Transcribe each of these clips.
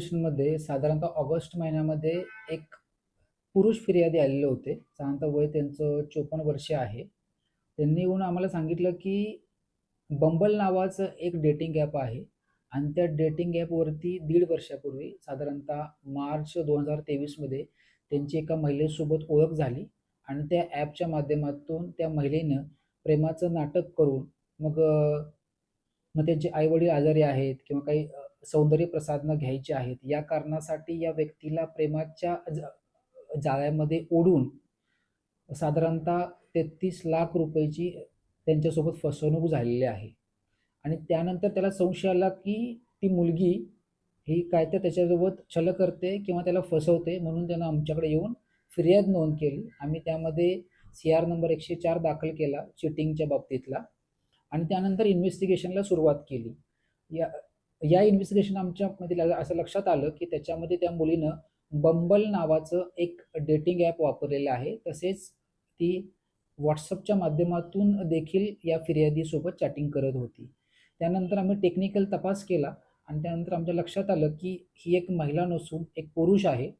स्टेशनमध्ये साधारणतः ऑगस्ट महिन्यामध्ये एक पुरुष फिर्यादी आलेले होते. साधारणतः वय त्यांचं चोपन्न वर्षे आहे. त्यांनी येऊन आम्हाला सांगितलं की बंबल नावाचं एक डेटिंग ॲप आहे आणि त्या डेटिंग ॲपवरती दीड वर्षापूर्वी साधारणतः मार्च दोन हजार तेवीसमध्ये त्यांची एका महिलेसोबत ओळख झाली आणि त्या ॲपच्या माध्यमातून त्या महिलेनं प्रेमाचं नाटक करून मग मग त्यांचे आईवडील आजारी आहेत किंवा काही सौंदर्य प्रसाधनं घ्यायची आहेत. या कारणासाठी या व्यक्तीला प्रेमाच्या जाळ्यामध्ये ओढून साधारणतः तेहतीस लाख रुपयाची त्यांच्यासोबत फसवणूक झालेली आहे. आणि त्यानंतर त्याला संशय आला की ती मुलगी ही काय तर त्याच्यासोबत छल करते किंवा त्याला फसवते म्हणून त्यानं आमच्याकडे येऊन फिर्याद नोंद केली. आम्ही त्यामध्ये सी आर नंबर एकशे चार दाखल केला चिटिंगच्या बाबतीतला. आणि त्यानंतर इन्व्हेस्टिगेशनला सुरुवात केली. या या इन्व्हेस्टिगेशन आमच्यामध्ये ला- असं लक्षात आलं की त्याच्यामध्ये त्या मुलीनं बंबल नावाचं एक डेटिंग ॲप वापरलेलं आहे. तसेच ती व्हॉट्सअपच्या माध्यमातून देखील या फिर्यादीसोबत चॅटिंग करत होती. त्यानंतर आम्ही टेक्निकल तपास केला आणि त्यानंतर आमच्या लक्षात आलं की ही एक महिला नसून एक पुरुष आहे.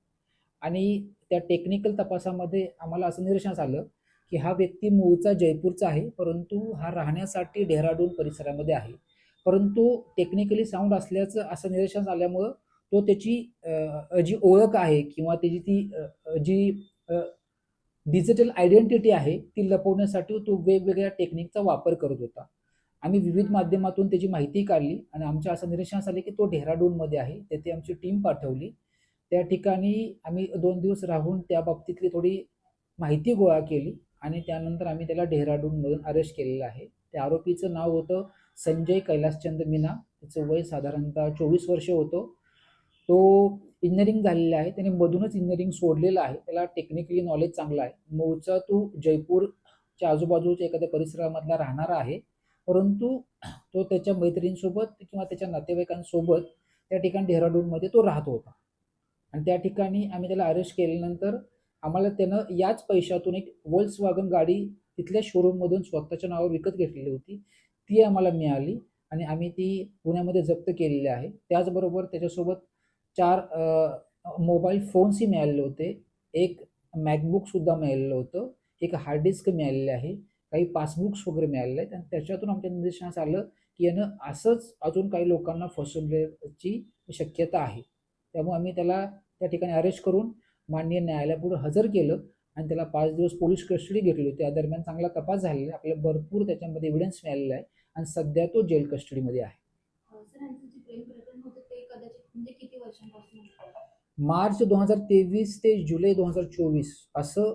आणि त्या टेक्निकल तपासामध्ये आम्हाला असं निदर्शनास आलं की हा व्यक्ती मूळचा जयपूरचा आहे परंतु हा राहण्यासाठी डेहराडून परिसरामध्ये आहे. परंतु टेक्निकली साऊंड असल्याचं असं निदर्शन आल्यामुळं तो त्याची जी ओळख आहे किंवा त्याची ती जी डिजिटल आयडेंटिटी आहे ती लपवण्यासाठी तो वेगवेगळ्या टेक्निकचा वापर करत होता. आम्ही विविध माध्यमातून त्याची माहिती काढली आणि आमच्या असं निरीक्षणास आले की तो डेहराडूनमध्ये आहे. तेथे आमची टीम पाठवली. त्या ठिकाणी आम्ही दोन दिवस राहून त्या बाबतीतली थोडी माहिती गोळा केली आणि त्यानंतर आम्ही त्याला डेहराडूनमधून अरेस्ट केलेलं आहे. त्या आरोपीचं नाव होतं संजय कैलासचंद मीना त्याचं वय साधारणतः चोवीस वर्ष होतं. तो इंजिनिअरिंग झालेला आहे. त्याने मधूनच इंजिनिअरिंग सोडलेलं आहे. त्याला टेक्निकली नॉलेज चांगलं आहे. मूळचा तो जयपूरच्या आजूबाजूच्या एखाद्या परिसरामधला राहणारा आहे. परंतु तो त्याच्या मैत्रिणींसोबत किंवा त्याच्या नातेवाईकांसोबत त्या ठिकाणी डेहराडूनमध्ये तो राहत होता. आणि त्या ठिकाणी आम्ही त्याला अरेस्ट केल्यानंतर आम्हाला त्यानं याच पैशातून एक वॉल्स वागन गाडी तिथल्या शोरूममधून स्वतःच्या नावावर विकत घेतलेली होती. ती आम्हाला मिळाली आणि आम्ही ती पुण्यामध्ये जप्त केलेली आहे. त्याचबरोबर त्याच्यासोबत चार मोबाईल फोन्सही मिळालेले होते. एक मॅकबुकसुद्धा मिळालेलं होतं. एक हार्ड डिस्क मिळालेले आहे. काही पासबुक्स वगैरे मिळालेले आहेत आणि त्याच्यातून आमच्या निदर्शनास आलं की यानं असंच अजून काही लोकांना फसवण्याची शक्यता आहे. त्यामुळे आम्ही त्याला त्या ठिकाणी अरेस्ट करून माननीय न्यायालयापुढे हजर केलं. आणि त्याला पाच दिवस पोलीस कस्टडी घेतली होती. त्या दरम्यान चांगला तपास झालेला आहे. आपल्याला भरपूर त्याच्यामध्ये एव्हिडन्स मिळालेला आहे. आणि सध्या तो जेल कस्टडीमध्ये आहे. कदाचित म्हणजे? मार्च दोन हजार तेवीस ते जुलै दोन हजार चोवीस असं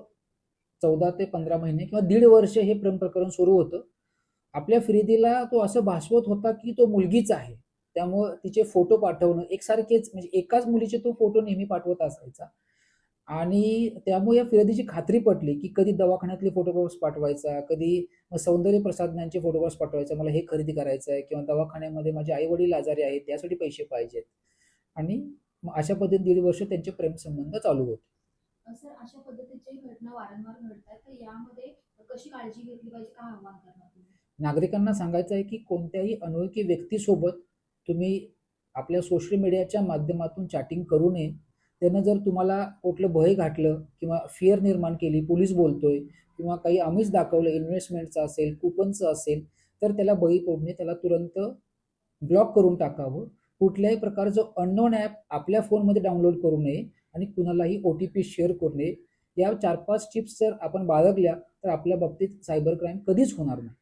चौदा ते पंधरा महिने किंवा दीड वर्ष हे प्रेम प्रकरण सुरू होतं. आपल्या फिर्यादीला तो असं भासवत होता की तो मुलगीच आहे. त्यामुळं तिचे फोटो पाठवणं एकसारखेच म्हणजे एकाच मुलीचे तो फोटो नेहमी पाठवत असायचा. आणि त्यामुळे या फिर्यादीची खात्री पटली की कधी दवाखान्यातले फोटोग्राफ्स पाठवायचा कधी सौंदर्य प्रसाधनांचे फोटोग्राफ्स पाठवायचा मला हे खरेदी करायचं आहे किंवा दवाखान्यामध्ये माझे आई वडील आजारी आहेत त्यासाठी पैसे पाहिजेत. आणि मग अशा पद्धतीने दीड वर्ष त्यांचे प्रेमसंबंध चालू होते. अं, सर अशा पद्धतीची घटना वारंवार घडतात तर यामध्ये कशी काळजी घेतली पाहिजे काय आव्हान करणार तुम्ही? नागरिकांना सांगायचं आहे की कोणत्याही अनोळखी व्यक्तीसोबत तुम्ही आपल्या सोशल मीडियाच्या माध्यमातून चॅटिंग करू नये. त्यानं जर तुम्हाला कुठलं भय घातलं किंवा फिअर निर्माण केली पोलीस बोलतोय किंवा काही आम्हीच दाखवलं इन्व्हेस्टमेंटचं असेल कुपनचं असेल तर त्याला बळी पडणे त्याला तुरंत ब्लॉक करून टाकावं. कुठल्याही प्रकारचं अननोन ॲप आपल्या फोनमध्ये डाउनलोड करू नये आणि कुणालाही ओ टी पी शेअर करू नये. या चार पाच टिप्स जर आपण बाळगल्या तर आपल्या बाबतीत सायबर क्राईम कधीच होणार नाही.